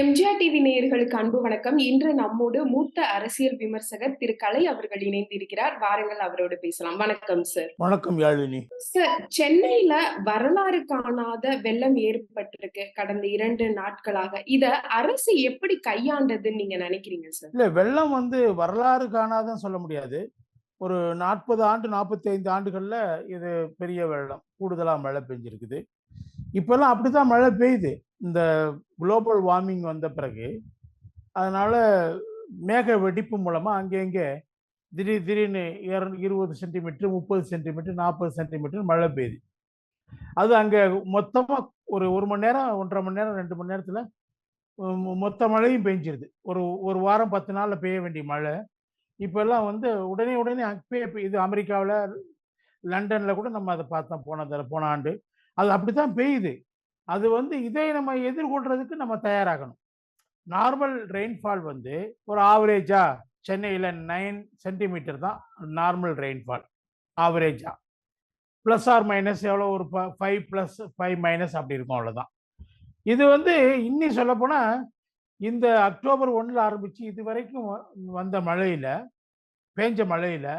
MGR TV நேயர்களுக்கு அன்பு வணக்கம். இன்று நம்மோடு மூத்த அரசியல் விமர்சகர் திரு கலை அவர்கள் இணைந்திருக்கிறார். வாருங்கள் அவரோடு பேசலாம். வணக்கம் சார். வணக்கம் யாழினி. சார், சென்னையில வரலாறு காணாத வெள்ளம் ஏற்பட்டிருக்கு கடந்த 2 நாட்களாக. இத அரசு எப்படி கையாண்டதுன்னு நீங்க நினைக்கிறீங்க சார்? இல்ல வெள்ளம் வந்து வரலாறு காணாதுன்னு சொல்ல முடியாது. ஒரு 40 ஆண்டு, 45 ஆண்டுகள்ல இது பெரிய வெள்ளம். கூடுதலா மழை பெஞ்சிருக்குது. இப்பல்லாம் அப்படித்தான் மழை பெய்யுது. இந்த குளோபல் வார்மிங் வந்த பிறகு. அதனால மேக வெடிப்பு மூலமா அங்கங்கே திடீர் திடீர்னு இர 20 சென்டிமீட்டர், 30 சென்டிமீட்டர், 40 சென்டிமீட்டர் மழை பெய்யுது. அது அங்கே மொத்தமாக ஒரு ஒரு மணி நேரம், 1 1/2 மணி நேரம், ரெண்டு மணி நேரத்தில் மொத்த மழையும் பெஞ்சிருது. ஒரு ஒரு வாரம் பத்து நாளில் பெய்ய வேண்டிய மழை. இப்போல்லாம் வந்து உடனே உடனே அங்கே இது அமெரிக்காவில் லண்டனில் கூட நம்ம அதை பார்த்தோம் போன போன ஆண்டு. அது அப்படித்தான் பெய்யுது. அது வந்து இதை நம்ம எதிர்கொள்றதுக்கு நம்ம தயாராகணும். நார்மல் ரெயின்ஃபால் வந்து ஒரு ஆவரேஜாக சென்னையில் நைன் சென்டிமீட்டர் தான் நார்மல் ரெயின்ஃபால். ஆவரேஜாக ப்ளஸ் ஆர் மைனஸ் எவ்வளோ ஒரு ப 5 பிளஸ் 5 மைனஸ் அப்படி இருக்கும் அவ்வளோதான். இது வந்து இன்னி சொல்லப்போனால் இந்த அக்டோபர் 1ல ஆரம்பிச்சு இதுவரைக்கும் வ வந்த மழையில் பெஞ்ச மழையில்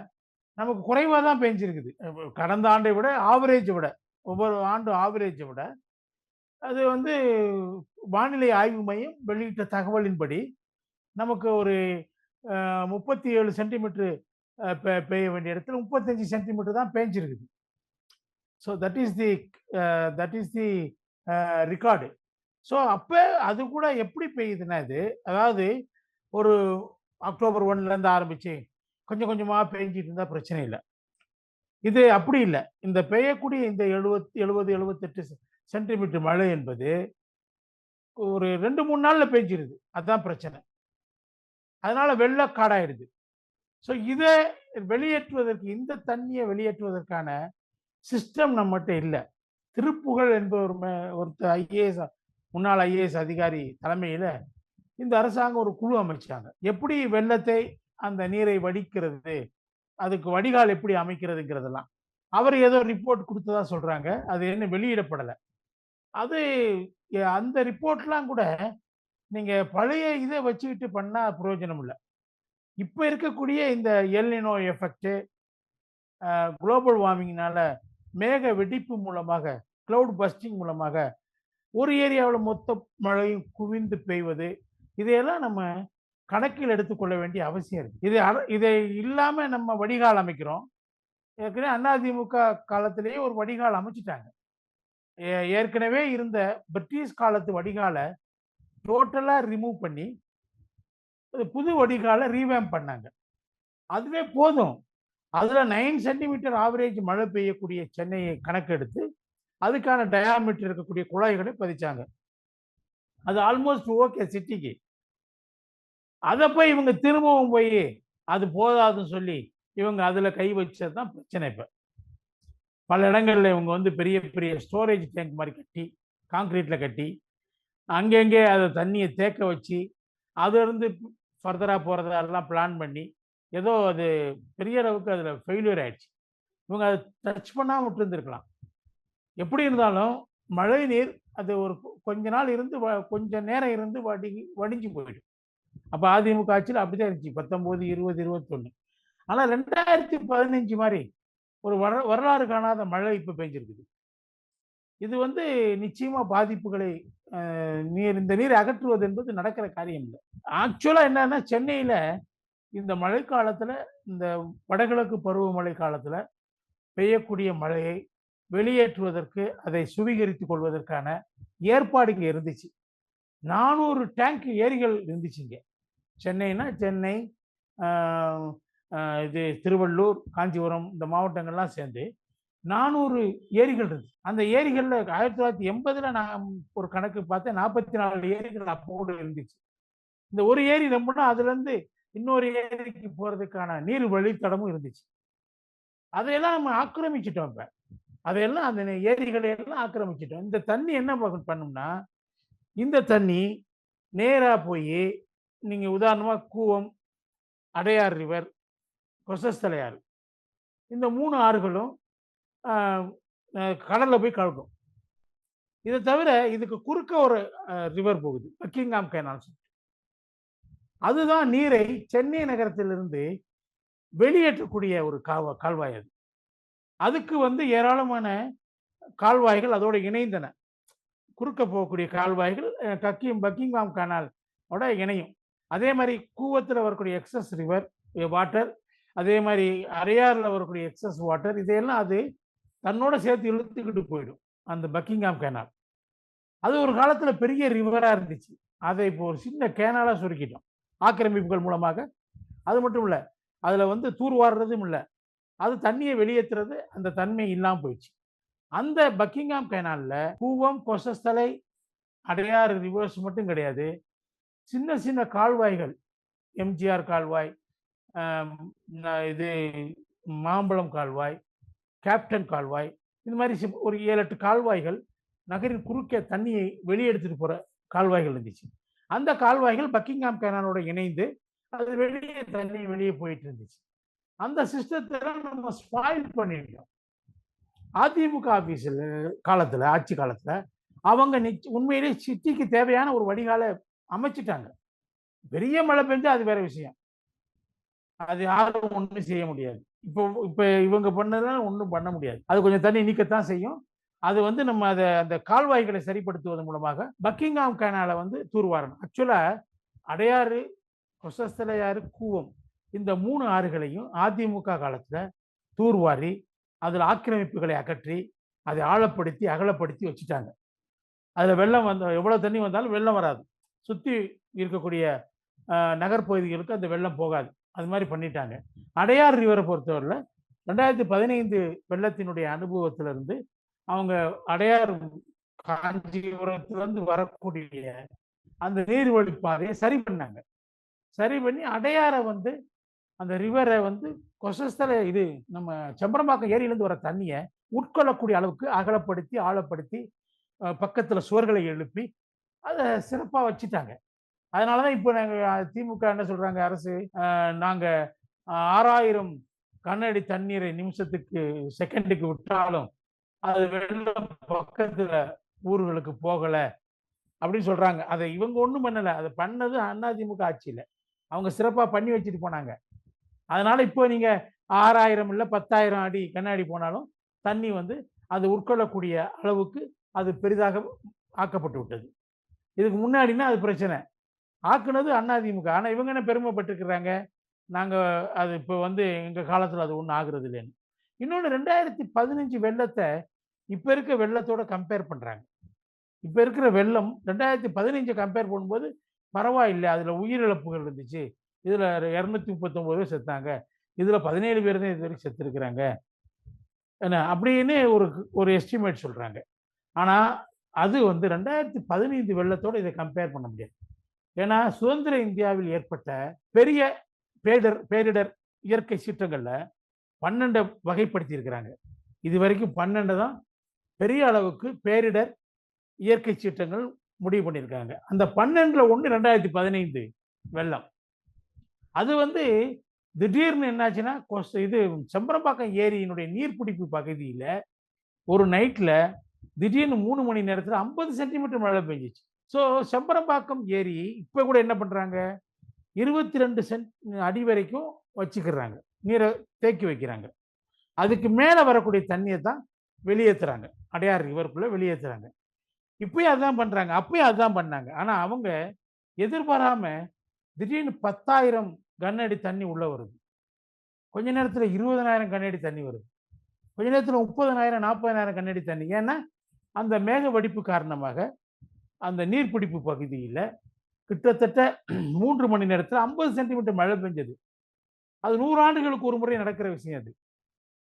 நமக்கு குறைவாக தான் பெஞ்சிருக்குது கடந்த ஆண்டை விட ஆவரேஜை விட, ஒவ்வொரு ஆண்டும் ஆவரேஜை விட. அது வந்து வானிலை ஆய்வு மையம் வெளியிட்ட தகவலின்படி, நமக்கு ஒரு அ 37 சென்டிமீட்டர் அ பெ பெய்ய வேண்டிய இடத்துல 35 சென்டிமீட்டர் தான் பேஞ்சிருக்குது. So that is the that is the record. So அப்போ அது கூட எப்படி பெய்யுதுன்னா இது, அதாவது ஒரு அக்டோபர் ஒன்லேருந்து ஆரம்பிச்சு கொஞ்சம் கொஞ்சமாக பெஞ்சிட்டு இருந்தால் பிரச்சனை இல்லை இது அப்படி இல்லை இந்த பெய்யக்கூடிய இந்த 70 70, 78 செ சென்டிமீட்டர் மழை என்பது ஒரு ரெண்டு மூணு நாளில் பெஞ்சிருது அதுதான் பிரச்சனை. அதனால வெள்ளக்காடாயிடுது. ஸோ இதை வெளியேற்றுவதற்கு இந்த தண்ணியை வெளியேற்றுவதற்கான சிஸ்டம் நம்மகிட்ட இல்லை திருப்புகழ் என்பவர் ஒருத்தர் ஐஏஎஸ் முன்னாள் ஐஏஎஸ் அதிகாரி தலைமையில் இந்த அரசாங்கம் ஒரு குழு அமைச்சாங்க. எப்படி வெள்ளத்தை அந்த நீரை வடிக்கிறது, அதுக்கு வடிகால் எப்படி அமைக்கிறதுங்கிறதெல்லாம். அவர் ஏதோ ரிப்போர்ட் கொடுத்ததா சொல்றாங்க. அது இன்னும் வெளியிடப்படலை அது அந்த ரிப்போர்ட்லாம் கூட நீங்க பழைய இதை வச்சுக்கிட்டு பண்ணா பிரயோஜனம் இல்லை இப்போ இருக்கக்கூடிய இந்த எல் நினோ எஃபெக்ட் குளோபல் வார்மிங்னால மேக வெடிப்பு மூலமாக, கிளவுட் பஸ்டிங் மூலமாக ஒரு ஏரியாவில் மொத்த மழையும் குவிந்து பெய்வது, இதையெல்லாம் நம்ம கணக்கில் எடுத்துக்கொள்ள வேண்டிய அவசியம் இருக்கு. இது இதை இல்லாம நம்ம வடிகால் அமைக்கிறோம். ஏற்கனவே அதிமுக காலத்திலேயே ஒரு வடிகால் அமைச்சிட்டாங்க ஏ ஏற்கனவே இருந்த பிரிட்டிஷ் காலத்து வடிகாலை டோட்டலா ரிமூவ் பண்ணி, புது வடிகாலை ரீவேம் பண்ணாங்க. அதுவே போதும். அதில் நைன் சென்டிமீட்டர் ஆவரேஜ் மழை பெய்யக்கூடிய சென்னையை கணக்கெடுத்து, அதுக்கான டயாமீட்டர் இருக்கக்கூடிய குழாய்களை பதிச்சாங்க. அது ஆல்மோஸ்ட் ஓகே சிட்டிக்கு. அதை போய் இவங்க திரும்பவும் போய் அது போதாதுன்னு சொல்லி, இவங்க அதில் கை வச்சது தான் பிரச்சனை இப்போ பல இடங்களில் இவங்க வந்து பெரிய பெரிய ஸ்டோரேஜ் டேங்க் மாதிரி கட்டி, கான்கிரீட்ல கட்டி, அங்கங்கே அதை தண்ணியை தேக்க வச்சு, அதிலிருந்து ஃபர்தரா அதெல்லாம் பிளான் பண்ணி, ஏதோ அது பெரிய அளவுக்கு அதில் ஃபெயிலியர் ஆயிடுச்சு. இவங்க அதை டச் பண்ணாம விட்டுருந்துருக்கலாம். எப்படி இருந்தாலும் மழை நீர் அது ஒரு கொஞ்ச நாள் இருந்து வ நேரம் இருந்து வடி வடிஞ்சு போயிடும். அப்போ அதிமுக ஆட்சியில் அப்படி தான் இருந்துச்சு. பத்தொம்போது இருபது இருபத்தொன்று ஆனால் ரெண்டாயிரத்தி பதினஞ்சு மாதிரி ஒரு வர வரலாறு காணாத மழை இப்போ பெஞ்சிருக்குது. இது வந்து நிச்சயமாக பாதிப்புகளை நீர் இந்த நீரை அகற்றுவது என்பது நடக்கிற காரியம் இல்லை ஆக்சுவலாக என்னன்னா சென்னையில் இந்த மழைக்காலத்தில் இந்த வடகிழக்கு பருவமழை காலத்தில் பெய்யக்கூடிய மழையை வெளியேற்றுவதற்கு, அதை சுவீகரித்து கொள்வதற்கான ஏற்பாடுகள் இருந்துச்சு. 400 டேங்க் ஏரிகள் இருந்துச்சு சென்னைனா சென்னை, இது திருவள்ளூர், காஞ்சிபுரம் இந்த மாவட்டங்கள்லாம் சேர்ந்து 400 ஏரிகள் இருந்துச்சு. அந்த ஏரிகளில் ஆயிரத்தி தொள்ளாயிரத்தி எண்பதில் நான் ஒரு கணக்கு பார்த்தேன். 44 ஏரிகள் அப்போட இருந்துச்சு. இந்த ஒரு ஏரி ரொம்பனா அதுலேருந்து இன்னொரு ஏரிக்கு போகிறதுக்கான நீர் வழித்தடமும் இருந்துச்சு. அதையெல்லாம் நம்ம ஆக்கிரமிச்சிட்டோம் இப்போ அதையெல்லாம் அந்த ஏரிகளை எல்லாம் ஆக்கிரமிச்சிட்டோம் இந்த தண்ணி என்ன பண்ணும்னா, இந்த தண்ணி நேராக போய் நீங்கள் உதாரணமாக கூவம், அடையார் ரிவர், கொசஸ்தலையாறு. இந்த மூணு ஆறுகளும் கடலில் போய் கலக்கும். இதை தவிர இதுக்கு குறுக்க ஒரு ரிவர் போகுது. பக்கிங்காம் கேனால் அதுதான் நீரை சென்னை நகரத்திலிருந்து வெளியேற்றக்கூடிய ஒரு காவ கால்வாய் அது. அதுக்கு வந்து ஏராளமான கால்வாய்கள் அதோட இணைந்தன. குறுக்க போகக்கூடிய கால்வாய்கள் கக்கியும் பக்கிங்காம் கனால் ஓட இணையும். அதே மாதிரி கூவத்தில் வரக்கூடிய எக்ஸஸ் ரிவர் வாட்டர் அதே மாதிரி அரையாறில் வரக்கூடிய எக்ஸஸ் வாட்டர் இதையெல்லாம் அது தன்னோட சேர்த்து இழுத்துக்கிட்டு போயிடும் அந்த பக்கிங்காம் கேனால் அது ஒரு காலத்தில் பெரிய ரிவராக இருந்துச்சு. அதை இப்போ ஒரு சின்ன கேனாலாக சுருக்கிட்டோம். ஆக்கிரமிப்புகள் மூலமாக. அது மட்டும் இல்லை அதில் வந்து தூர்வாடுறதும் இல்லை. அது தண்ணியை வெளியேற்றுறது அந்த தன்மை இல்லாமல் போயிடுச்சு. அந்த பக்கிங்காம் கேனாலில் கூவம் கொசஸ்தலை அடையாறு ரிவர்ஸ் மட்டும் கிடையாது. சின்ன சின்ன கால்வாய்கள் எம்ஜிஆர் கால்வாய் இது மாம்பழம் கால்வாய் கேப்டன் கால்வாய் இந்த மாதிரி ஒரு ஏழு எட்டு கால்வாய்கள் நகரின் குறுக்கே தண்ணியை வெளியெடுத்துட்டு போகிற கால்வாய்கள் இருந்துச்சு. அந்த கால்வாய்கள் பக்கிங்காம் கேனானோட இணைந்து அது வெளியே தண்ணி வெளியே போயிட்டு இருந்துச்சு. அந்த சிஸ்டத்தை நம்ம ஸ்பாயில் பண்ணிட்டோம். அதிமுக ஆபீஸில் காலத்தில் ஆட்சி காலத்தில் அவங்க நிச்ச உண்மையிலே சிட்டிக்கு தேவையான ஒரு வடிகாலை அமைச்சிட்டாங்க. பெரிய மழை பெஞ்சா அது வேற விஷயம். அது யாரும் ஒன்றும் செய்ய முடியாது. இப்போ இப்போ இவங்க பண்ணதெல்லாம் ஒன்றும் பண்ண முடியாது. அது கொஞ்சம் தண்ணி நீக்கத்தான் செய்யும். அது வந்து நம்ம அதை அந்த கால்வாய்களை சரிப்படுத்துவதன் மூலமாக பக்கிங்காம் கேனாலை வந்து தூர்வாரணும். ஆக்சுவலாக அடையாறு கொசஸ்தலையாறு கூவம் இந்த மூணு ஆறுகளையும் அதிமுக காலத்தில் தூர்வாரி அதில் ஆக்கிரமிப்புகளை அகற்றி அதை ஆழப்படுத்தி அகலப்படுத்தி வச்சுட்டாங்க. அதில் வெள்ளம் வந்த எவ்வளோ தண்ணி வந்தாலும் வெள்ளம் வராது. சுற்றி இருக்கக்கூடிய நகர்ப்பகுதிகளுக்கு அந்த வெள்ளம் போகாது. அது மாதிரி பண்ணிட்டாங்க. அடையார் ரிவரை பொறுத்தவரையில் ரெண்டாயிரத்தி பதினைந்து வெள்ளத்தினுடைய அனுபவத்திலிருந்து அவங்க அடையார் காஞ்சிபுரத்திலிருந்து வரக்கூடிய அந்த நீர்வழி பாதையை சரி பண்ணாங்க. சரி பண்ணி அடையாரை வந்து அந்த ரிவரை வந்து கொசஸ்தல இது நம்ம செம்பரம்பாக்கம் ஏரியிலேருந்து வர தண்ணியை உட்கொள்ளக்கூடிய அளவுக்கு அகலப்படுத்தி ஆழப்படுத்தி பக்கத்தில் சுவர்களை எழுப்பி அதை சிறப்பாக வச்சுட்டாங்க. அதனாலதான் இப்போ நாங்கள் திமுக என்ன சொல்கிறாங்க அரசு நாங்கள் ஆறாயிரம் கண்ணாடி தண்ணீரை நிமிஷத்துக்கு செகண்டுக்கு விட்டாலும் அது வெள்ளம் பக்கத்தில் ஊர்களுக்கு போகலை அப்படின்னு சொல்கிறாங்க அதை இவங்க ஒன்றும் பண்ணலை. அதை பண்ணது அதிமுக ஆட்சியில். அவங்க சிறப்பாக பண்ணி வச்சுட்டு போனாங்க. அதனால் இப்போ நீங்கள் ஆறாயிரம் இல்லை பத்தாயிரம் அடி கண்ணாடி போனாலும் தண்ணி வந்து அது உட்கொள்ளக்கூடிய அளவுக்கு அது பெரிதாக ஆக்கப்பட்டு விட்டது. இதுக்கு முன்னாடினா அது பிரச்சனை. ஆக்குனது அதிமுக ஆனால் இவங்க என்ன பெருமைப்பட்டுருக்குறாங்க? நாங்கள் அது இப்போ வந்து எங்கள் காலத்தில் அது ஒன்றும் ஆகுறது இல்லைன்னு. இன்னொன்று ரெண்டாயிரத்தி பதினஞ்சு வெள்ளத்தை இப்போ இருக்க வெள்ளத்தோட கம்பேர் பண்ணுறாங்க இப்போ இருக்கிற வெள்ளம் ரெண்டாயிரத்தி பதினஞ்சு கம்பேர் பண்ணும்போது பரவாயில்லை. அதில் உயிரிழப்புகள் இருந்துச்சு. இதில் இரநூத்தி முப்பத்தொம்போது பேர் செத்தாங்க. இதில் பதினேழு பேர் தான் இது வரைக்கும் செத்துருக்குறாங்க. என்ன? அப்படின்னு ஒரு ஒரு எஸ்டிமேட் சொல்கிறாங்க ஆனால் அது வந்து ரெண்டாயிரத்தி பதினைந்து வெள்ளத்தோடு இதை கம்பேர் பண்ண முடியாது. ஏன்னா சுதந்திர இந்தியாவில் ஏற்பட்ட பெரிய பேரிடர் பேரிடர் இயற்கை சீற்றங்களில் பன்னெண்டை வகைப்படுத்தி இருக்கிறாங்க இது வரைக்கும் பன்னெண்டு தான் பெரிய அளவுக்கு பேரிடர் இயற்கை சீற்றங்கள் முடிவு பண்ணியிருக்காங்க. அந்த பன்னெண்டில் ஒன்று ரெண்டாயிரத்தி பதினைந்து வெள்ளம். அது வந்து திடீர்னு என்னாச்சுன்னா கொஸ் இது செம்பரம்பாக்கம் ஏரியினுடைய நீர்பிடிப்பு பகுதியில் ஒரு நைட்டில் திடீர்னு மூணு மணி நேரத்தில் ஐம்பது சென்டிமீட்டர் மழை பெஞ்சிச்சு. ஸோ செம்பரம்பாக்கம் ஏரி இப்போ கூட என்ன பண்ணுறாங்க இருபத்தி ரெண்டு சென்ட் அடி வரைக்கும் வச்சுக்கிறாங்க. நீரை தேக்கி வைக்கிறாங்க. அதுக்கு மேலே வரக்கூடிய தண்ணியை தான் வெளியேற்றுறாங்க அடையார் ரிவருக்குள்ளே வெளியேற்றுறாங்க இப்பயும் அதுதான் பண்ணுறாங்க அப்பயும் அதுதான் பண்ணாங்க. ஆனால் அவங்க எதிர்பாராமல் திடீர்னு பத்தாயிரம் கனஅடி தண்ணி உள்ளே வருது. கொஞ்ச நேரத்தில் இருபதனாயிரம் கனஅடி தண்ணி வருது. கொஞ்ச நேரத்தில் முப்பதனாயிரம் நாற்பதனாயிரம் கண்ணாடி தண்ணி. ஏன்னா அந்த மேக வெடிப்பு காரணமாக அந்த நீர்பிடிப்பு பகுதியில் கிட்டத்தட்ட மூன்று மணி நேரத்தில் ஐம்பது சென்டிமீட்டர் மழை பெஞ்சது. அது நூறு ஆண்டுகளுக்கு ஒரு முறை நடக்கிற விஷயம் அது.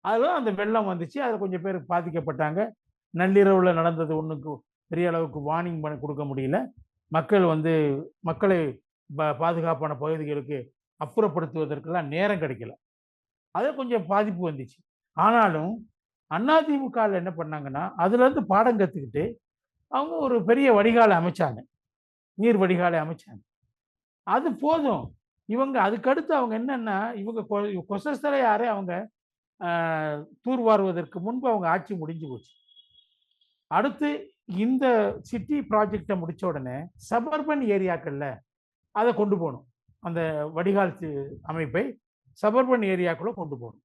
அதில் அந்த வெள்ளம் வந்துச்சு. அதில் கொஞ்சம் பேர் பாதிக்கப்பட்டாங்க. நள்ளிரவில் நடந்தது ஒன்றுக்கு பெரிய அளவுக்கு வார்னிங் பண்ண கொடுக்க முடியல. மக்கள் வந்து மக்களை ப- பாதுகாப்பான பகுதிகளுக்கு அப்புறப்படுத்துவதற்கெல்லாம் நேரம் கிடைக்கல. அது கொஞ்சம் பாதிப்பு வந்துச்சு. ஆனாலும் அதிமுகவில் என்ன பண்ணாங்கன்னா அதுலேருந்து பாடம் கற்றுக்கிட்டு அவங்க ஒரு பெரிய வடிகாலை அமைச்சாங்க. நீர் வடிகாலை அமைச்சாங்க. அது போதும். இவங்க அதுக்கடுத்து அவங்க என்னென்னா இவங்க கொசஸ்தல யாரே? அவங்க தூர்வாருவதற்கு முன்பு அவங்க ஆட்சி முடிஞ்சு போச்சு. அடுத்து இந்த சிட்டி ப்ராஜெக்டை முடித்த உடனே சபர்பன் ஏரியாக்கள்ல அதை கொண்டு போகணும். அந்த வடிகால் அமைப்பை சபர்பன் ஏரியாக்குள்ளே கொண்டு போகணும்.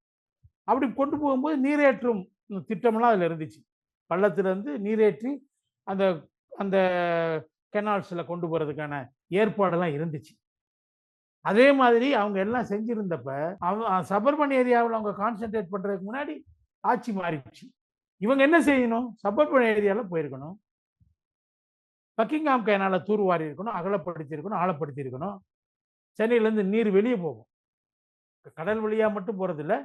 அப்படி கொண்டு போகும்போது நீரேற்றும் திட்டம்லாம் அதில் இருந்துச்சு. பள்ளத்திலேருந்து நீரேற்றி அந்த அந்த கெனால்ஸில் கொண்டு போகிறதுக்கான ஏற்பாடெல்லாம் இருந்துச்சு. அதே மாதிரி அவங்க எல்லாம் செஞ்சுருந்தப்ப அவங்க சபர்பன் ஏரியாவில் அவங்க கான்சென்ட்ரேட் பண்ணுறதுக்கு முன்னாடி ஆட்சி மாறிடுச்சு. இவங்க என்ன செய்யணும்? சபர்மன் ஏரியாவில் போயிருக்கணும். பக்கிங்காம் கேனால தூர்வாரி இருக்கணும் அகலப்படுத்தி இருக்கணும் சென்னையிலேருந்து நீர் வெளியே போகும். கடல் வழியாக மட்டும் போகிறதில்ல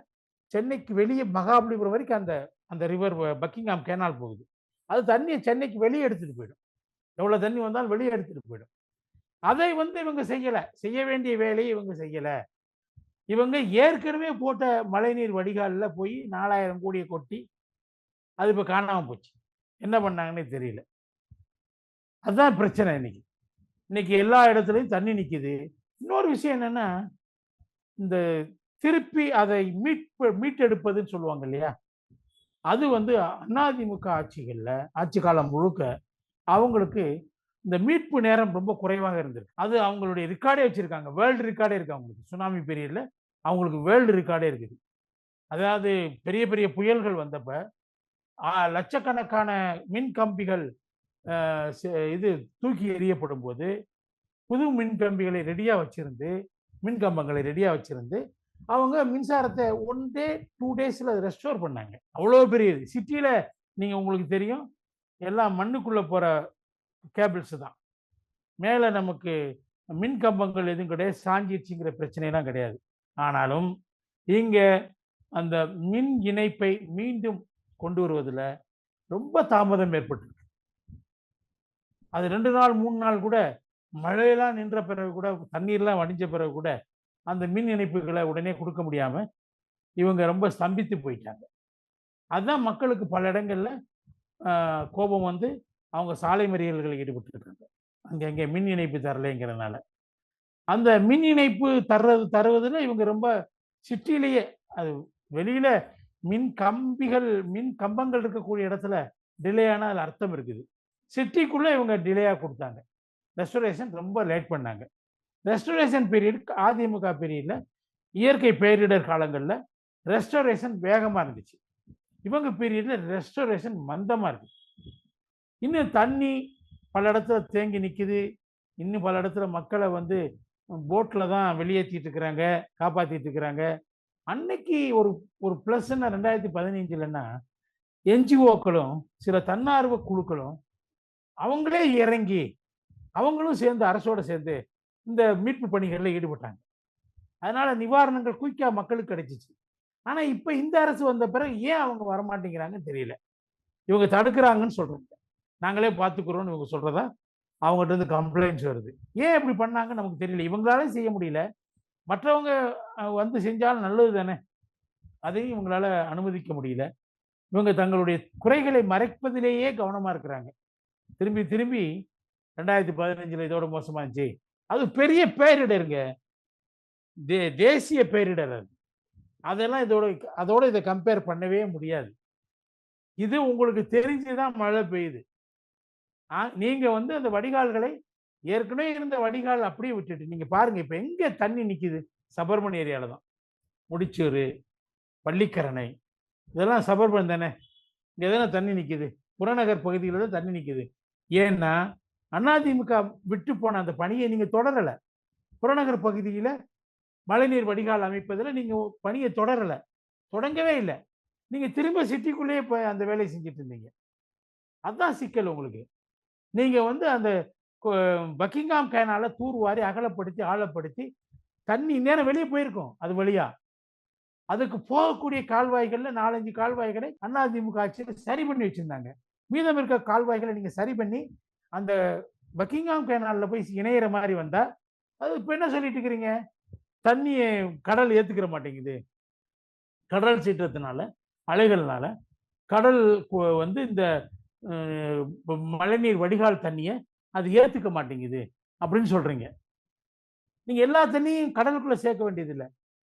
சென்னைக்கு வெளியே மகாபலிபுரம் வரைக்கும் அந்த அந்த ரிவர் பக்கிங்காம் கேனால் போகுது. அது தண்ணியை சென்னைக்கு வெளியே எடுத்துகிட்டு போயிடும். எவ்வளோ தண்ணி வந்தாலும் வெளியே எடுத்துகிட்டு போயிடும். அதை வந்து இவங்க செய்யலை. செய்ய வேண்டிய வேலையை இவங்க செய்யலை. இவங்க ஏற்கனவே போட்ட மழைநீர் வடிகாலில் போய் நாலாயிரம் கோடியை கொட்டி அது இப்போ காணாமல் போச்சு. என்ன பண்ணாங்கன்னே தெரியல. அதுதான் பிரச்சனை இன்னைக்கு. இன்னைக்கு எல்லா இடத்துலையும் தண்ணி நிற்கிது இன்னொரு விஷயம் என்னென்னா இந்த திருப்பி அதை மீட்பு மீட்டெடுப்பதுன்னு சொல்லுவாங்க இல்லையா? அது வந்து அதிமுக ஆட்சிகளில் ஆட்சி காலம் முழுக்க அவங்களுக்கு இந்த மீட்பு நேரம் ரொம்ப குறைவாக இருந்திருக்கு. அது அவங்களுடைய ரெக்கார்டே வச்சுருக்காங்க. வேர்ல்டு ரெக்கார்டே இருக்குது அவங்களுக்கு. சுனாமி பீரியடில் அவங்களுக்கு வேர்ல்டு ரெக்கார்டே இருக்குது. அதாவது பெரிய பெரிய புயல்கள் வந்தப்ப லட்சக்கணக்கான மின் கம்பிகள் செ- இது தூக்கி எறியப்படும் போது புது மின் கம்பிகளை ரெடியாக வச்சிருந்து மின் கம்பங்களை ரெடியாக வச்சிருந்து அவங்க மின்சாரத்தை ஒன் டே டூ டேஸில் ரெஸ்டோர் பண்ணாங்க. அவ்வளோ பெரிய சிட்டியில் நீங்கள் உங்களுக்கு தெரியும் எல்லாம் மண்ணுக்குள்ளே போகிற கேபிள்ஸ் தான். மேலே நமக்கு மின் கம்பங்கள் எதுவும் கிடையாது. சாஞ்சிடுச்சுங்கிற பிரச்சனைலாம் கிடையாது. ஆனாலும் இங்கே அந்த மின் இணைப்பை மீண்டும் கொண்டு வருவதில் ரொம்ப தாமதம் ஏற்பட்டிருக்கு. அது ரெண்டு நாள் மூணு நாள் கூட மழையெல்லாம் நின்ற பிறகு கூட தண்ணீர்லாம் வடிஞ்ச பிறகு கூட அந்த மின் இணைப்புகளை உடனே கொடுக்க முடியாம இவங்க ரொம்ப ஸ்தம்பித்து போயிட்டாங்க. அதுதான் மக்களுக்கு பல இடங்கள்ல கோபம் வந்து அவங்க சாலை மறியல்களில் ஈடுபட்டு அங்கே அங்கே மின் இணைப்பு தரலைங்கிறனால. அந்த மின் இணைப்பு தர்றது தருவதில் இவங்க ரொம்ப சிட்டிலேயே அது வெளியில மின் கம்பிகள் மின் கம்பங்கள் இருக்கக்கூடிய இடத்துல டிலே ஆனால் அதில் அர்த்தம் இருக்குது. சிட்டிக்குள்ளே இவங்க டிலேயாக கொடுத்தாங்க. ரெஸ்டரேஷன் ரொம்ப லேட் பண்ணாங்க. ரெஸ்டரேஷன் பீரியட் அதிமுக பீரியடில் இயற்கை பேரிடர் காலங்களில் ரெஸ்டரேஷன் வேகமாக இருந்துச்சு. இவங்க பீரியடில் ரெஸ்டரேஷன் மந்தமாக இருக்குது இன்னும் தண்ணி பல இடத்துல தேங்கி நிற்குது இன்னும் பல இடத்துல மக்களை வந்து போட்டில் தான் வெளியேற்றிட்டு இருக்கிறாங்க காப்பாற்றிட்டு இருக்கிறாங்க. அன்னைக்கு ஒரு ஒரு ப்ளஸ்ன்னா ரெண்டாயிரத்தி பதினஞ்சுலன்னா என்ஜிஓக்களும் சில தன்னார்வ குழுக்களும் அவங்களே இறங்கி அவங்களும் சேர்ந்து அரசோடு சேர்ந்து இந்த மீட்பு பணிகளில் ஈடுபட்டாங்க. அதனால் நிவாரணங்கள் குயிக்காக மக்களுக்கு கிடைச்சிச்சு. ஆனால் இப்போ இந்த அரசு வந்த பிறகு ஏன் அவங்க வரமாட்டேங்கிறாங்கன்னு தெரியல. இவங்க தடுக்கிறாங்கன்னு சொல்கிறாங்க நாங்களே பார்த்துக்குறோம்னு இவங்க சொல்கிறதா அவங்ககிட்ட இருந்து கம்ப்ளைண்ட்ஸ் வருது. ஏன் இப்படி பண்ணாங்கன்னு நமக்கு தெரியல. இவங்களாலே செய்ய முடியல. மற்றவங்க வந்து செஞ்சாலும் நல்லது தானே. அதையும் இவங்களால அனுமதிக்க முடியல. இவங்க தங்களுடைய குறைகளை மறைப்பதிலேயே கவனமாக இருக்கிறாங்க. திரும்பி திரும்பி ரெண்டாயிரத்தி பதினஞ்சில் இதோட மோசமாக இருந்துச்சு அது பெரிய பேரிடருங்க. தே தேசிய பேரிடர் அது. அதெல்லாம் இதோட அதோட இதை கம்பேர் பண்ணவே முடியாது. இது உங்களுக்கு தெரிஞ்சுதான் மழை பெய்யுது. ஆ, நீங்க வந்து அந்த வடிகால்களை ஏற்கனவே இருந்த வடிகால் அப்படியே விட்டுட்டு நீங்க பாருங்க இப்ப எங்க தண்ணி நிக்குது? சபர்மன் ஏரியால தான். முடிச்சூர் பள்ளிக்கரணை இதெல்லாம் சபர்மன் தானே? இங்க தானே தண்ணி நிக்குது. புறநகர் பகுதியில் தான் தண்ணி நிக்குது. ஏன்னா அதிமுக விட்டு போன அந்த பணியை நீங்கள் தொடரலை. புறநகர் பகுதியில் மழைநீர் வடிகால் அமைப்பதில் நீங்கள் பணியை தொடரலை. தொடங்கவே இல்லை. நீங்கள் திரும்ப சிட்டிக்குள்ளேயே போய் அந்த வேலையை செஞ்சுட்டு இருந்தீங்க. அதுதான் சிக்கல் உங்களுக்கு. நீங்கள் வந்து அந்த கொ- பக்கிங்காம் கேனால தூர்வாரி அகலப்படுத்தி ஆழப்படுத்தி தண்ணி நேரம் வெளியே போயிருக்கும் அது வழியா. அதுக்கு போகக்கூடிய கால்வாய்களில் நாலஞ்சு கால்வாய்களை அதிமுக ஆட்சியில் சரி பண்ணி வச்சுருந்தாங்க. மீதம் இருக்க கால்வாய்களை நீங்கள் சரி பண்ணி அந்த பக்கிங்காம் கேனாலில் போய் இணையிற மாதிரி வந்தா அது இப்ப என்ன சொல்லிட்டு இருக்கிறீங்க? தண்ணியை கடல் ஏத்துக்கிற மாட்டேங்குது. கடல் சீற்றத்தினால அலைகள்னால கடல் வந்து இந்த மழைநீர் வடிகால் தண்ணியை அது ஏத்துக்க மாட்டேங்குது அப்படின்னு சொல்றீங்க. நீங்க எல்லா தண்ணியும் கடலுக்குள்ள சேர்க்க வேண்டியதில்லை.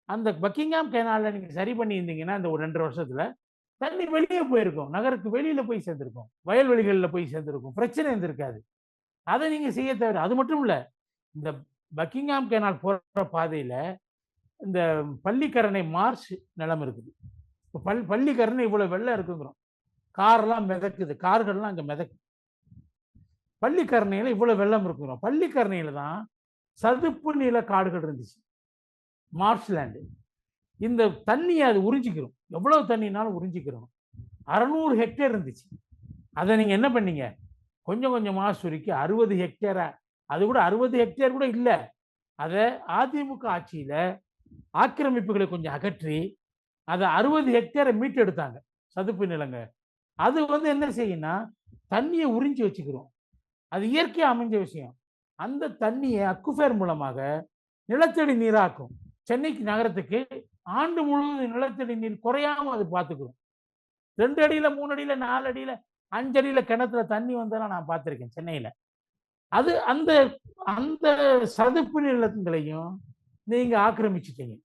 அந்த பக்கிங்காம் கேனால நீங்க சரி பண்ணியிருந்தீங்கன்னா இந்த ஒரு ரெண்டு வருஷத்துல தண்ணி வெளியே போயிருக்கும். நகருக்கு வெளியில போய் சேர்ந்திருக்கும். வயல்வெளிகளில் போய் சேர்ந்திருக்கும். பிரச்சனை இருந்திருக்காது அதை நீங்க செய்ய தவிர அது மட்டும் இல்ல. இந்த பக்கிங்ஹாம் கேனால் போற பாதையில இந்த பள்ளிக்கரணை மார்ச் நிலம் இருக்குது. இப்போ பல் பள்ளிக்கரணை இவ்வளவு வெள்ளம் இருக்குங்கிறோம். கார்லாம் மிதக்குது. கார்கள்லாம் அங்கே மிதக்கு. பள்ளிக்கரணையில இவ்வளவு வெள்ளம் இருக்குங்கிறோம். பள்ளிக்கரணையில தான் சதுப்பு நில காடுகள் இருந்துச்சு. மார்ஷ்லேண்டு இந்த தண்ணியை அது உறிஞ்சிக்கிறோம். எவ்வளவு தண்ணினாலும் உறிஞ்சிக்கிறோம். அறநூறு ஹெக்டேர் இருந்துச்சு. அதை நீங்கள் என்ன பண்ணீங்க? கொஞ்சம் கொஞ்சமாக சுருக்கி அறுபது ஹெக்டேரா அது கூட அறுபது ஹெக்டேர் கூட இல்லை. அதை அதிமுக ஆட்சியில் ஆக்கிரமிப்புகளை கொஞ்சம் அகற்றி அதை அறுபது ஹெக்டேரை மீட்டெடுத்தாங்க. சதுப்பு நிலங்க. அது வந்து என்ன செய்யும்னா தண்ணியை உறிஞ்சி வச்சுக்கிறோம். அது இயற்கையாக அமைஞ்ச விஷயம். அந்த தண்ணியை அக்குஃபேர் மூலமாக நிலத்தடி நீராக்கும். சென்னைக்கு நகரத்துக்கு ஆண்டு முழுவதும் நிலத்தடி நீர் குறையாம அது பார்த்துக்கிறோம் ரெண்டு அடியில மூணு அடியில நாலு அடியில அஞ்சு அடியில கிணத்துல தண்ணி வந்தெல்லாம் நான் பார்த்துருக்கேன் சென்னையில. அது அந்த அந்த சதுப்பு நிலங்களையும் நீங்க ஆக்கிரமிச்சிட்டீங்க.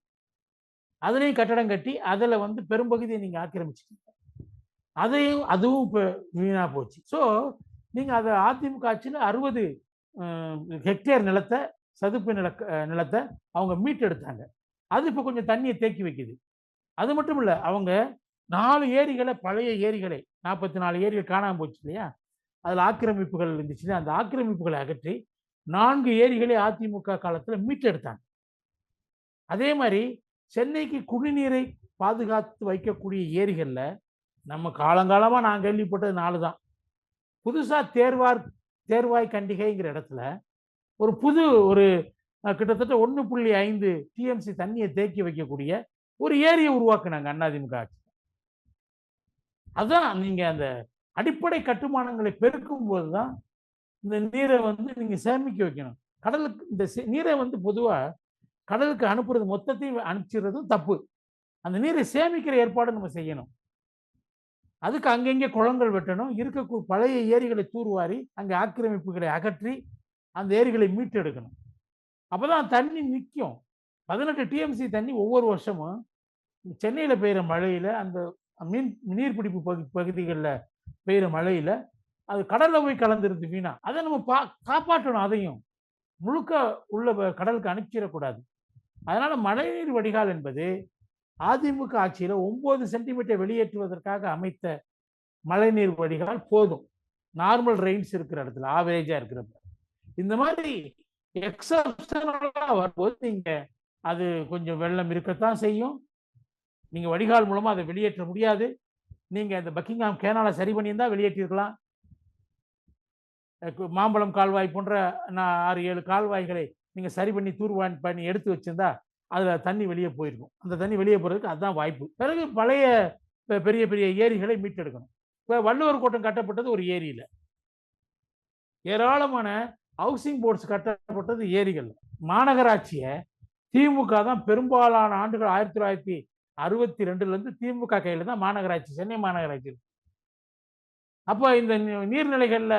அதுலேயும் கட்டடம் கட்டி அதில் வந்து பெரும்பகுதியை நீங்கள் ஆக்கிரமிச்சிட்டீங்க. அதையும் அதுவும் இப்போ வீணாக போச்சு. ஸோ நீங்கள் அதை அதிமுக ஆட்சியில் அறுபது ஹெக்டேர் நிலத்தை சதுப்பு நில நிலத்தை அவங்க மீட்டெடுத்தாங்க. அது இப்போ கொஞ்சம் தண்ணியை தேக்கி வைக்குது. அது மட்டும் இல்லை அவங்க நாலு ஏரிகளை பழைய ஏரிகளை நாற்பத்தி நாலு ஏரிகள் காணாமல் போச்சு இல்லையா? அதில் ஆக்கிரமிப்புகள் இருந்துச்சு அந்த ஆக்கிரமிப்புகளை அகற்றி நான்கு ஏரிகளை அதிமுக காலத்தில் மீட்டெடுத்தாங்க. அதே மாதிரி சென்னைக்கு குடிநீரை பாதுகாத்து வைக்கக்கூடிய ஏரிகளில் நம்ம காலங்காலமாக நான் கேள்விப்பட்டது நாலு தான். புதுசாக தேர்வார் தேர்வாய் கண்டிகைங்கிற இடத்துல ஒரு புது ஒரு கிட்டத்தட்ட ஒன்று புள்ளி ஐந்து டிஎம்சி தண்ணியை தேக்கி வைக்கக்கூடிய ஒரு ஏரியை உருவாக்குனாங்க அதிமுக ஆட்சி. அதான் நீங்கள் அந்த அடிப்படை கட்டுமானங்களை பெருக்கும் போது தான் இந்த நீரை வந்து நீங்கள் சேமிக்க வைக்கணும். கடலுக்கு இந்த நீரை வந்து பொதுவாக கடலுக்கு அனுப்புறது மொத்தத்தையும் அனுப்பிச்சிடுறதும் தப்பு. அந்த நீரை சேமிக்கிற ஏற்பாடு நம்ம செய்யணும். அதுக்கு அங்கங்கே குளங்கள் வெட்டணும். இருக்க பழைய ஏரிகளை தூர்வாரி அங்கே ஆக்கிரமிப்புகளை அகற்றி அந்த ஏரிகளை மீட்டெடுக்கணும். அப்போ தான் தண்ணி நிற்கும் பதினெட்டு டிஎம்சி தண்ணி ஒவ்வொரு வருஷமும் சென்னையில் பெய்கிற மழையில் அந்த மீன் நீர்பிடிப்பு பகு பகுதிகளில் பெய்கிற மழையில் அது கடலில் போய் கலந்துருது வீணா. அதை நம்ம பா காப்பாற்றணும் அதையும். முழுக்க உள்ள கடலுக்கு அனுப்பிச்சிடக்கூடாது. அதனால் மழைநீர் வடிகால் என்பது அதிமுக ஆட்சியில் ஒம்பது சென்டிமீட்டர் வெளியேற்றுவதற்காக அமைத்த மழைநீர் வடிகால் போதும். நார்மல் ரெயின்ஸ் இருக்கிற இடத்துல ஆவரேஜாக இருக்கிறப்ப இந்த மாதிரி எக்ஸப்ஷனலாக வரும்போது நீங்கள் அது கொஞ்சம் வெள்ளம் இருக்கத்தான் செய்யும். நீங்கள் வடிகால் மூலமாக அதை வெளியேற்ற முடியாது. நீங்கள் இந்த பக்கிங்ஹாம் கேனால சரி பண்ணியிருந்தா வெளியேற்றிருக்கலாம். மாம்பழம் கால்வாய் போன்ற நான் ஆறு ஏழு கால்வாய்களை நீங்கள் சரி பண்ணி தூர்வான் பண்ணி எடுத்து வச்சிருந்தா அதில் தண்ணி வெளியே போயிருக்கும். அந்த தண்ணி வெளியே போகிறதுக்கு அதுதான் வாய்ப்பு. பிறகு பழைய பெரிய பெரிய ஏரிகளை மீட்டெடுக்கணும். இப்போ வள்ளுவர் கோட்டம் கட்டப்பட்டது ஒரு ஏரியில். ஏராளமான ஹவுசிங் போர்ட்ஸ் கட்டப்பட்டது ஏரிகள். மாநகராட்சியை திமுக தான் பெரும்பாலான ஆண்டுகள் ஆயிரத்தி தொள்ளாயிரத்தி அறுபத்தி ரெண்டுலேருந்து திமுக கையில் தான் மாநகராட்சி சென்னை மாநகராட்சி அப்போ இந்த நீர்நிலைகளில்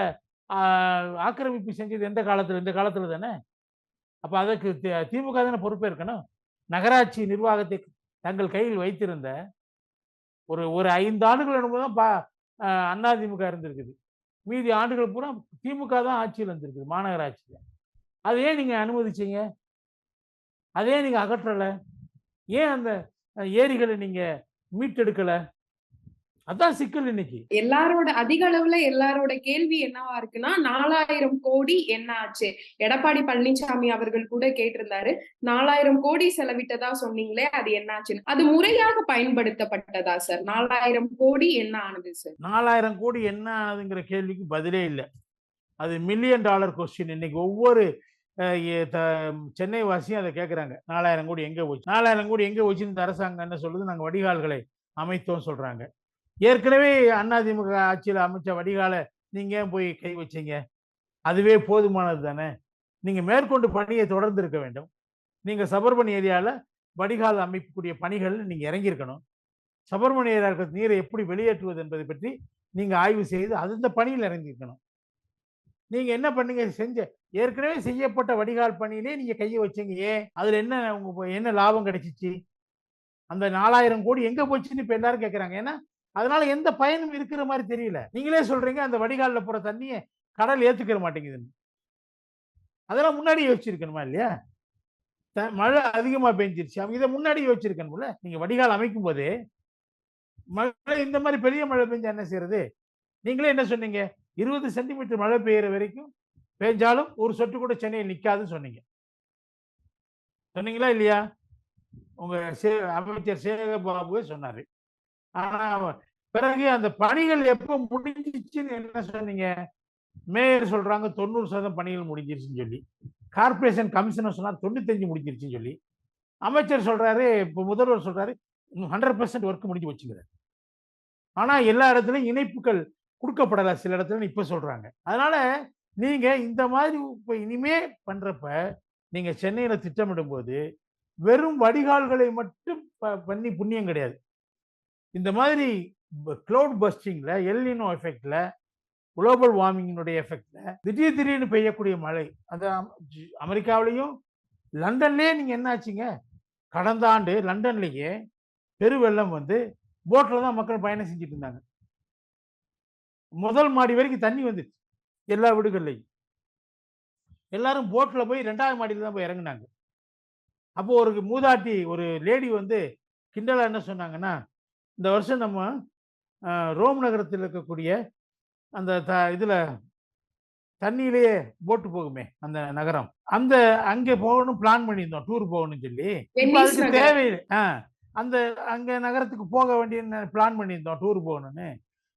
ஆக்கிரமிப்பு செஞ்சது எந்த காலத்தில்? இந்த காலத்தில் தானே? அப்போ அதற்கு திமுக தானே பொறுப்பேற்கணும்? நகராட்சி நிர்வாகத்தை தங்கள் கையில் வைத்திருந்த ஒரு ஒரு ஐந்து ஆண்டுகள் தான் பா அதிமுக இருந்திருக்குது. மீதி ஆண்டுகள் பூரா திமுக தான் ஆட்சியில் இருந்திருக்குது மாநகராட்சியில். அதை ஏன் அனுமதிச்சிங்க. அனுமதிச்சீங்க அதே நீங்கள் அகற்றலை. ஏன் அந்த ஏரிகளை நீங்கள் மீட்டெடுக்கலை? அதான் சிக்கல் இன்னைக்கு. எல்லாரோட அதிக அளவுல எல்லாரோட கேள்வி என்னவா இருக்குன்னா நாலாயிரம் கோடி என்ன ஆச்சு? எடப்பாடி பழனிசாமி அவர்கள் கூட கேட்டிருந்தாரு நாலாயிரம் கோடி செலவிட்டதா சொன்னீங்களே அது என்னாச்சுன்னு அது முறையாக பயன்படுத்தப்பட்டதா சார்? நாலாயிரம் கோடி என்ன ஆனது சார்? நாலாயிரம் கோடி என்ன ஆனதுங்கிற கேள்விக்கு பதிலே இல்லை. அது மில்லியன் டாலர் கொஸ்டின் இன்னைக்கு ஒவ்வொரு சென்னை வாசியும் அதை கேட்குறாங்க நாலாயிரம் கோடி எங்கே போச்சு? நாலாயிரம் கோடி எங்கே போச்சு இந்த அரசாங்கம் என்ன சொல்லுது? நாங்கள் வடிகால்களை அமைத்தோம் சொல்றாங்க. ஏற்கனவே அதிமுக ஆட்சியில் அமைச்ச வடிகாலை நீங்கள் ஏன் போய் கை வச்சீங்க? அதுவே போதுமானது தானே? நீங்கள் மேற்கொண்டு பணியை தொடர்ந்து இருக்க வேண்டும். நீங்கள் சபர்மணி ஏரியாவில் வடிகால் அமைக்கக்கூடிய பணிகள் நீங்கள் இறங்கியிருக்கணும். சபர்மணி ஏரியா இருக்கிற நீரை எப்படி வெளியேற்றுவது என்பதை பற்றி நீங்கள் ஆய்வு செய்து அது இந்த பணியில் இறங்கியிருக்கணும். நீங்கள் என்ன பண்ணீங்க? செஞ்ச ஏற்கனவே செய்யப்பட்ட வடிகால் பணியிலே நீங்கள் கையை வச்சீங்க. ஏன்? அதில் என்ன உங்க என்ன லாபம் கிடைச்சிச்சு? அந்த நாலாயிரம் கோடி எங்கே போச்சுன்னு இப்போ எல்லாரும் கேட்குறாங்க ஏன்னா அதனால எந்த பயனும் இருக்கிற மாதிரி தெரியல. நீங்களே சொல்றீங்க அந்த வடிகாலில் போற தண்ணியை கடல் ஏத்துக்கிற மாட்டேங்குதுன்னு. அதெல்லாம் முன்னாடி யோசிச்சிருக்கணுமா இல்லையா? த- மழை அதிகமா பெஞ்சிருச்சு. அவங்க இதை முன்னாடி யோசிச்சிருக்கணும்ல? நீங்க வடிகால் அமைக்கும் போதே மழை இந்த மாதிரி பெரிய மழை பெஞ்சா என்ன செய்யறது? நீங்களே என்ன சொன்னீங்க? இருபது சென்டிமீட்டர் மழை பெய்யற வரைக்கும் பெஞ்சாலும் ஒரு சொட்டு கூட சென்னையில் நிக்காதுன்னு சொன்னீங்க. சொன்னீங்களா இல்லையா? உங்க சே- அமைச்சர் சேகர் பாபுவே சொன்னாரு. ஆனா பிறகு அந்த பணிகள் எப்போ முடிஞ்சிச்சுன்னு என்ன சொன்னீங்க? மேயர் சொல்றாங்க தொண்ணூறு சதவீதம் பணிகள் முடிஞ்சிருச்சுன்னு சொல்லி. கார்ப்பரேஷன் கமிஷனர் சொன்னார் தொண்ணூத்தஞ்சு முடிஞ்சிருச்சுன்னு சொல்லி. அமைச்சர் சொல்றாரு இப்போ முதல்வர் சொல்றாரு ஹண்ட்ரட் பர்சன்ட் ஒர்க் முடிஞ்சு வச்சுக்கிறார் ஆனா எல்லா இடத்துலையும் இணைப்புகள் கொடுக்கப்படலை சில இடத்துல இப்ப சொல்றாங்க. அதனால நீங்க இந்த மாதிரி இப்போ இனிமே பண்றப்ப நீங்க சென்னையில திட்டமிடும் போது வெறும் வடிகால்களை மட்டும் ப- பண்ணி புண்ணியம் கிடையாது. இந்த மாதிரி க்ளவுட் பஸ்டிங்கில் எல்லினோ எஃபெக்டில் குளோபல் வார்மிங்கினுடைய எஃபெக்டில் திடீர் திடீர்னு பெய்யக்கூடிய மழை அந்த அமெரிக்காவிலையும் லண்டன்லேயே நீங்கள் என்ன ஆச்சுங்க? கடந்த ஆண்டு லண்டன்லேயே பெருவெள்ளம் வந்து போட்டில் தான் மக்கள் பயணம் செஞ்சுட்டு இருந்தாங்க. முதல் மாடி வரைக்கும் தண்ணி வந்துச்சு எல்லா வீடுகள்லையும். எல்லாரும் போட்டில் போய் ரெண்டாவது மாடியில் தான் போய் இறங்குனாங்க. அப்போது ஒரு மூதாட்டி ஒரு லேடி வந்து கிண்டலாக என்ன சொன்னாங்கன்னா இந்த வருஷம் நம்ம ரோம் நகரத்தில் இருக்கக்கூடிய அந்த த இதுல தண்ணியிலேயே போட்டு போகுமே அந்த நகரம். அந்த அங்கே போகணும் பிளான் பண்ணியிருந்தோம் டூர் போகணும்னு சொல்லி. அதுக்கு. தேவையில்லை. ஆ அந்த அங்க நகரத்துக்கு போக வேண்டிய பிளான் பண்ணியிருந்தோம் டூர் போகணும்னு.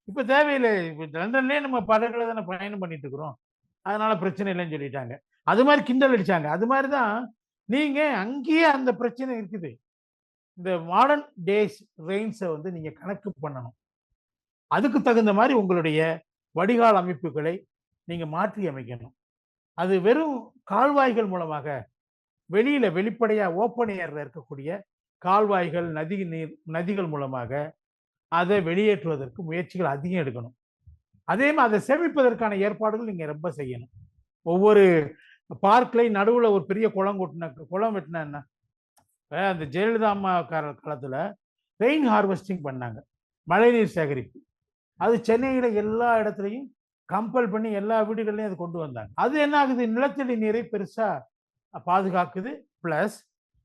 இப்ப தேவையில்லை. இப்ப லண்டன்லயே நம்ம படகுல தானே பயணம் பண்ணிட்டு இருக்கிறோம் அதனால பிரச்சனை இல்லைன்னு சொல்லிட்டாங்க. அது மாதிரி கிண்டல் அடிச்சாங்க. அது மாதிரி தான் நீங்க அங்கேயே அந்த பிரச்சனை இருக்குது. இந்த மாடர்ன் டேஸ் ரெயின்ஸை வந்து நீங்கள் கணக்கு பண்ணணும். அதுக்கு தகுந்த மாதிரி உங்களுடைய வடிகால் அமைப்புகளை நீங்கள் மாற்றி அமைக்கணும் அது வெறும் கால்வாய்கள் மூலமாக வெளியில் வெளிப்படையாக ஓப்பன் ஏரில் இருக்கக்கூடிய கால்வாய்கள் நதி நீர் நதிகள் மூலமாக அதை வெளியேற்றுவதற்கு முயற்சிகள் அதிகம் எடுக்கணும். அதே மாதிரி அதை சேமிப்பதற்கான ஏற்பாடுகள் நீங்கள் ரொம்ப செய்யணும். ஒவ்வொரு பார்க்லையும் நடுவில் ஒரு பெரிய குளம் கொட்டின குளம் வெட்டினா அந்த ஜெயலலிதா அம்மா கால ரெயின் ஹார்வெஸ்டிங் பண்ணாங்க. மழைநீர் சேகரிப்பு. அது சென்னையில் எல்லா இடத்துலையும் கம்பல் பண்ணி எல்லா வீடுகள்லையும் அது கொண்டு வந்தாங்க. அது என்ன ஆகுது? நிலத்தடி நீரை பெருசாக பாதுகாக்குது. ப்ளஸ்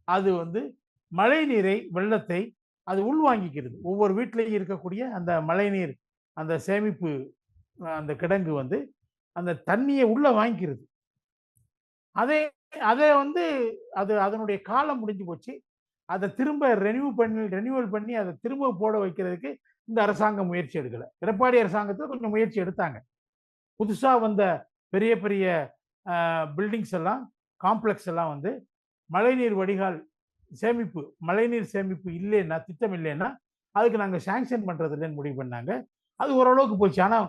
அது வந்து மழை நீரை வெள்ளத்தை அது உள்வாங்கிக்கிறது. ஒவ்வொரு வீட்டிலையும் இருக்கக்கூடிய அந்த மழைநீர் அந்த சேமிப்பு அந்த கிடங்கு வந்து அந்த தண்ணியை உள்ளே வாங்கிக்கிறது. அதே அதை வந்து அது அதனுடைய காலம் முடிஞ்சு போச்சு. அதை திரும்ப ரெனியூ பண்ணி ரெனியூவல் பண்ணி அதை திரும்ப போட வைக்கிறதுக்கு இந்த அரசாங்கம் முயற்சி எடுக்கலை. எடப்பாடி அரசாங்கத்தில் கொஞ்சம் முயற்சி எடுத்தாங்க. புதுசாக வந்த பெரிய பெரிய பில்டிங்ஸ் எல்லாம் காம்ப்ளெக்ஸ் எல்லாம் வந்து மழைநீர் வடிகால் சேமிப்பு மழைநீர் சேமிப்பு இல்லைன்னா திட்டம் இல்லைன்னா அதுக்கு நாங்கள் சேங்ஷன் பண்ணுறது இல்லைன்னு முடிவு பண்ணாங்க. அது ஓரளவுக்கு போச்சு. ஆனால்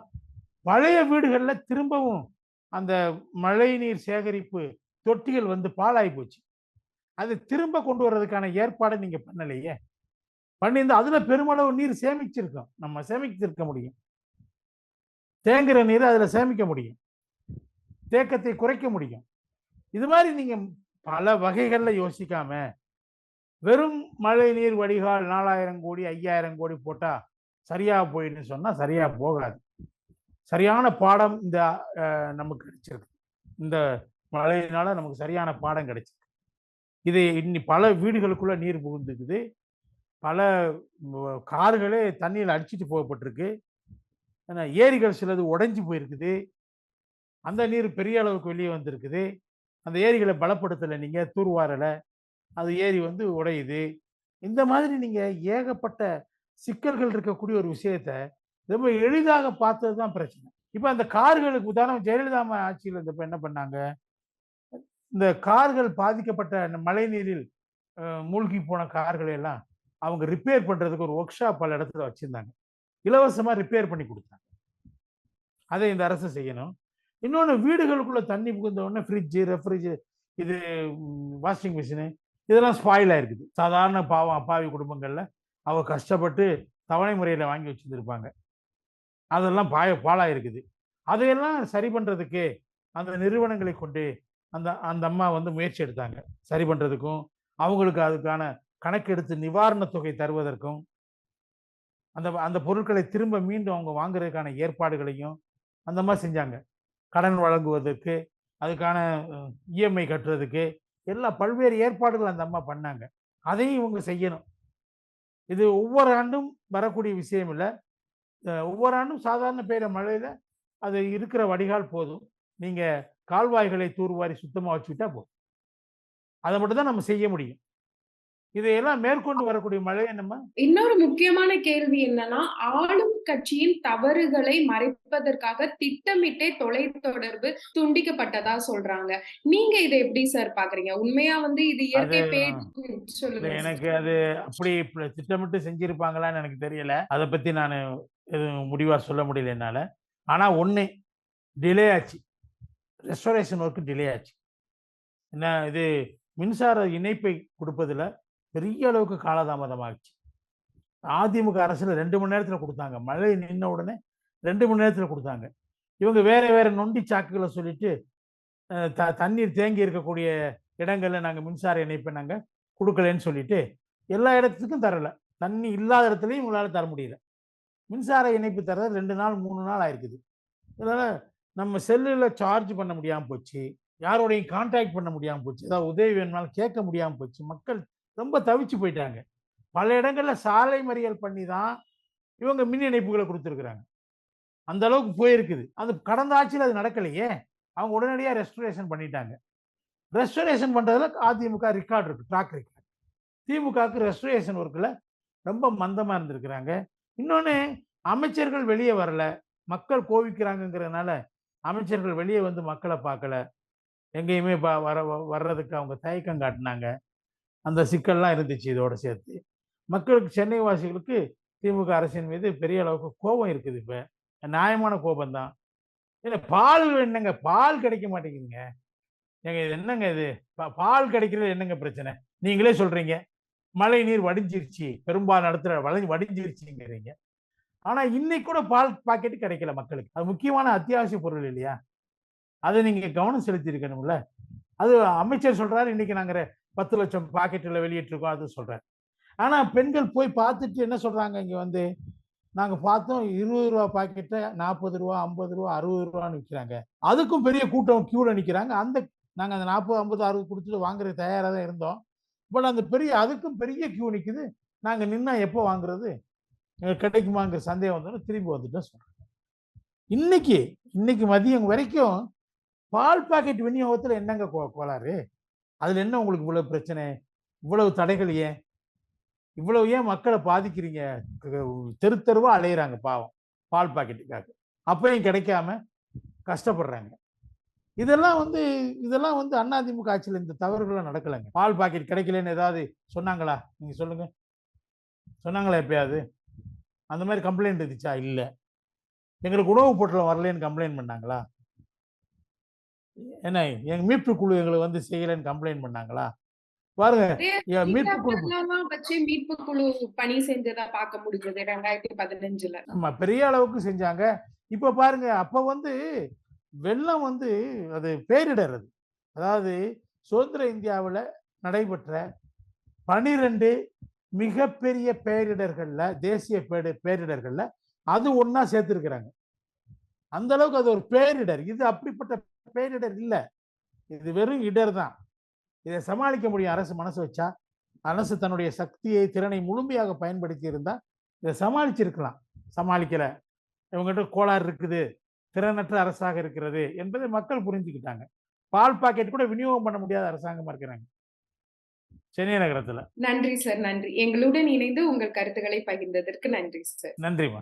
பழைய வீடுகளில் திரும்பவும் அந்த மழைநீர் சேகரிப்பு தொட்டிகள் வந்து பாழாகி போச்சு. அது திரும்ப கொண்டு வர்றதுக்கான ஏற்பாடை நீங்கள் பண்ணலையே? பண்ணியிருந்தா அதில் பெருமளவு நீர் சேமிச்சிருக்கோம். நம்ம சேமிச்சிருக்க முடியும். தேங்குகிற நீரை அதில் சேமிக்க முடியும். தேக்கத்தை குறைக்க முடியும். இது மாதிரி நீங்கள் பல வகைகளில் யோசிக்காம வெறும் மழை நீர் வடிகால் நாலாயிரம் கோடி ஐயாயிரம் கோடி போட்டால் சரியாக போயிடுன்னு சொன்னால் சரியாக போகாது. சரியான பாடம் இந்த நமக்கு கிடைச்சிருக்கு. இந்த மழையினால நமக்கு சரியான பாடம் கிடைச்சிருக்கு. இது இன்னி பல வீடுகளுக்குள்ள நீர் புகுந்துக்குது. பல கார்களே தண்ணியில் அடிச்சிட்டு போகப்பட்டிருக்கு. ஏன்னா ஏரிகள் சிலது உடைஞ்சு போயிருக்குது. அந்த நீர் பெரிய அளவுக்கு வெளியே வந்திருக்குது. அந்த ஏரிகளை பலப்படுத்தலை நீங்கள் தூர்வாரலை. அது ஏரி வந்து உடையுது. இந்த மாதிரி நீங்கள் ஏகப்பட்ட சிக்கல்கள் இருக்கக்கூடிய ஒரு விஷயத்த ரொம்ப எளிதாக பார்த்தது தான் பிரச்சனை. இப்போ அந்த கார்களுக்கு உதாரணம் ஜெயலலிதா ஆட்சியில் இருந்தப்போ என்ன பண்ணாங்க? இந்த கார்கள் பாதிக்கப்பட்ட அந்த மழை நீரில் மூழ்கி போன கார்களை எல்லாம் அவங்க ரிப்பேர் பண்ணுறதுக்கு ஒரு ஒர்க் ஷாப் பல இடத்துல வச்சுருந்தாங்க. இலவசமாக ரிப்பேர் பண்ணி கொடுத்தாங்க. அதை இந்த அரசு செய்யணும். இன்னொன்று வீடுகளுக்குள்ளே தண்ணி புகுந்த உடனே ஃப்ரிட்ஜு ரெஃப்ரிஜ் இது வாஷிங் மிஷினு இதெல்லாம் ஸ்பாயில் ஆயிருக்குது. சாதாரண பாவம் அப்பாவி குடும்பங்களில் அவ கஷ்டப்பட்டு தவணை முறையில் வாங்கி வச்சுருந்துருப்பாங்க. அதெல்லாம் பாய பாழாயிருக்குது. அதையெல்லாம் சரி பண்ணுறதுக்கு அந்த நிறுவனங்களை கொண்டு அந்த அந்த அம்மா வந்து முயற்சி எடுத்தாங்க. சரி பண்ணுறதுக்கும் அவங்களுக்கு அதுக்கான கணக்கெடுத்து நிவாரணத் தொகை தருவதற்கும் அந்த அந்த பொருட்களை திரும்ப மீண்டும் அவங்க வாங்குறதுக்கான ஏற்பாடுகளையும் அந்த மாதிரி செஞ்சாங்க. கடன் வழங்குவதற்கு அதுக்கான இஎம்ஐ கட்டுறதுக்கு எல்லா பல்வேறு ஏற்பாடுகள் அந்த அம்மா பண்ணாங்க. அதையும் இவங்க செய்யணும். இது ஒவ்வொரு ஆண்டும் வரக்கூடிய விஷயம் இல்லை. ஒவ்வொரு ஆண்டும் சாதாரண பெய்கிற மழையில் அது இருக்கிற வடிகால் போதும். நீங்கள் கால்வாய்களை தூர்வாரி சுத்தமா வச்சுக்கிட்டா போதும். அதை மட்டும் தான் நம்ம செய்ய முடியும். இதையெல்லாம் மேற்கொண்டு வரக்கூடிய மழையை நம்ம இன்னொரு முக்கியமான கேள்வி என்னன்னா ஆளும் கட்சியின் தவறுகளை மறைப்பதற்காக திட்டமிட்டே தொலைத்தொடர்பு துண்டிக்கப்பட்டதா சொல்றாங்க. நீங்க இதை எப்படி சார் பாக்குறீங்க? உண்மையா வந்து இது இயற்கை பேர் எனக்கு அது அப்படி திட்டமிட்டு செஞ்சிருப்பாங்களான்னு எனக்கு தெரியல. அதை பத்தி நான் எதுவும் முடிவா சொல்ல முடியல என்னால. ஆனா ஒண்ணு டிலே ஆச்சு. ரெஸ்டரேஷன் ஒர்க்கு டிலே ஆச்சு. என்ன இது மின்சார இணைப்பை கொடுப்பதில் பெரிய அளவுக்கு காலதாமதமாகிடுச்சு அதிமுக அரசில் ரெண்டு மணி நேரத்தில் கொடுத்தாங்க. மழை நின்ன உடனே ரெண்டு மணி நேரத்தில் கொடுத்தாங்க. இவங்க வேற வேற நொண்டி சாக்குகளை சொல்லிட்டு த தண்ணீர் தேங்கி இருக்கக்கூடிய இடங்களில் நாங்கள் மின்சார இணைப்பை நாங்கள் கொடுக்கலன்னு சொல்லிட்டு எல்லா இடத்துக்கும் தரல. தண்ணி இல்லாத இடத்துலையும் உங்களால் தர முடியல. மின்சார இணைப்பு தர ரெண்டு நாள் மூணு நாள் ஆயிருக்குது. இதனால் நம்ம செல்லில் சார்ஜ் பண்ண முடியாமல் போச்சு. யாரோடையும் கான்டாக்ட் பண்ண முடியாமல் போச்சு. ஏதாவது உதவி வேணும்னாலும் கேட்க முடியாமல் போச்சு. மக்கள் ரொம்ப தவிச்சு போயிட்டாங்க. பல இடங்களில் சாலை மறியல் பண்ணி தான் இவங்க மின் இணைப்புகளை கொடுத்துருக்குறாங்க. அந்த அளவுக்கு போயிருக்குது. அது கடந்த ஆட்சியில் அது நடக்கலையே. அவங்க உடனடியாக ரெஸ்டரேஷன் பண்ணிட்டாங்க. ரெஸ்டரேஷன் பண்ணுறதுல அதிமுக ரெக்கார்ட் இருக்குது ட்ராக் ரெக்கார்டு திமுகவுக்கு ரெஸ்டரேஷன் ஒர்க்கில் ரொம்ப மந்தமாக இருந்திருக்கிறாங்க. இன்னொன்று அமைச்சர்கள் வெளியே வரல. மக்கள் கோவிக்கிறாங்கங்கிறதுனால அமைச்சர்கள் வெளியே வந்து மக்களை பார்க்கல. எங்கேயுமே பா வர வர்றதுக்கு அவங்க தயக்கம் காட்டினாங்க. அந்த சிக்கல்லாம் இருந்துச்சு இதோட சேர்த்து. மக்களுக்கு சென்னை வாசிகளுக்கு திமுக அரசின் மீது பெரிய அளவுக்கு கோபம் இருக்குது இப்போ. நியாயமான கோபம் தான் இல்லை பால் என்னங்க? பால் கிடைக்க மாட்டேங்குதுங்க. ஏங்க இது என்னங்க இது? பா- பால் கிடைக்கிறது என்னங்க பிரச்சனை? நீங்களே சொல்றீங்க. மழை நீர் வடிஞ்சிருச்சு. பெரும்பாலான இடத்துல வளை வடிஞ்சிருச்சுங்கிறீங்க. ஆனா இன்னைக்கு கூட பால் பாக்கெட் கிடைக்கல மக்களுக்கு. அது முக்கியமான அத்தியாவசிய பொருள் இல்லையா? அதை நீங்க கவனம் செலுத்தியிருக்கணும்ல. அது அமைச்சர் சொல்றாரு இன்னைக்கு நாங்க பத்து லட்சம் பாக்கெட்டுல வெளியிட்டிருக்கோம் அது சொல்றாரு. ஆனா பெண்கள் போய் பார்த்துட்டு என்ன சொல்றாங்க இங்க வந்து? நாங்க பார்த்தோம் இருபது ரூபா பாக்கெட்டை நாற்பது ரூபா ஐம்பது ரூபா அறுபது ரூபான்னு விற்கிறாங்க அதுக்கும் பெரிய கூட்டம் கியூல நிற்கிறாங்க அந்த நாங்கள் அந்த நாற்பது ஐம்பது அறுபது கொடுத்துட்டு வாங்குறது தயாராக தான் இருந்தோம். பட் அந்த பெரிய அதுக்கும் பெரிய கியூ நிற்கிது நாங்கள் நின்னா எப்போ வாங்குறது? கிடைக்குமாங்கிற சந்தேகம் வந்தோன்னு திரும்பி வந்துட்டோம் சொல்றேன் இன்னைக்கு இன்னைக்கு மதியம் வரைக்கும் பால் பாக்கெட் விநியோகத்தில் என்னங்க கோ- கோளாறு? அதில் என்ன உங்களுக்கு இவ்வளோ பிரச்சனை? இவ்வளவு தடைகள் ஏன்? இவ்வளவு ஏன் மக்களை பாதிக்கிறீங்க? தெரு தெருவாக அலையிறாங்க பாவம் பால் பாக்கெட்டுக்காக. அப்பயும் கிடைக்காம கஷ்டப்படுறாங்க. இதெல்லாம் வந்து இதெல்லாம் வந்து அதிமுக ஆட்சியில் இந்த தவறுகள்லாம் நடக்கலைங்க. பால் பாக்கெட் கிடைக்கலன்னு ஏதாவது சொன்னாங்களா? நீங்கள் சொல்லுங்கள் சொன்னாங்களா எப்பயாவது? அந்த மாதிரி கம்ப்ளைண்ட் இருந்துச்சா? இல்லை. எங்களுக்கு உணவு பொட்டலம் வரலன்னு கம்ப்ளைண்ட் பண்ணாங்களா? என்ன எங்க மீட்பு குழு எங்களுக்கு வந்து செய்யலைன்னு கம்ப்ளைண்ட் பண்ணாங்களா? பாருங்க மீட்பு குழு மீட்பு குழு பணி செஞ்சதா பார்க்க முடிஞ்சது ரெண்டாயிரத்தி பதினஞ்சுல. நம்ம பெரிய அளவுக்கு செஞ்சாங்க. இப்ப பாருங்க அப்ப வந்து வெள்ளம் வந்து அது பேரிடர் அது அதாவது சுதந்திர இந்தியாவுல நடைபெற்ற பனிரெண்டு மிகப்பெரிய பேரிடர்கள்ல தேசிய பேடு பேரிடர்கள்ல அது ஒன்றா சேர்த்திருக்கிறாங்க. அந்த அளவுக்கு அது ஒரு பேரிடர். இது அப்படிப்பட்ட பேரிடர் இல்லை. இது வெறும் இடர் தான். இதை சமாளிக்க முடியும். அரசு மனசு வச்சா அரசு தன்னுடைய சக்தியை திறனை முழுமையாக பயன்படுத்தி இருந்தா இதை சமாளிச்சிருக்கலாம். சமாளிக்கல. இவங்ககிட்ட கோளாறு இருக்குது. திறனற்ற அரசாக இருக்கிறது என்பதை மக்கள் புரிஞ்சுக்கிட்டாங்க. பால் பாக்கெட் கூட விநியோகம் பண்ண முடியாத அரசாங்கமா இருக்கிறாங்க. சென்னை நகரத்துல. நன்றி சார் நன்றி. எங்களுடன் இணைந்து உங்கள் கருத்துக்களை பகிர்ந்ததற்கு நன்றி சார். நன்றிமா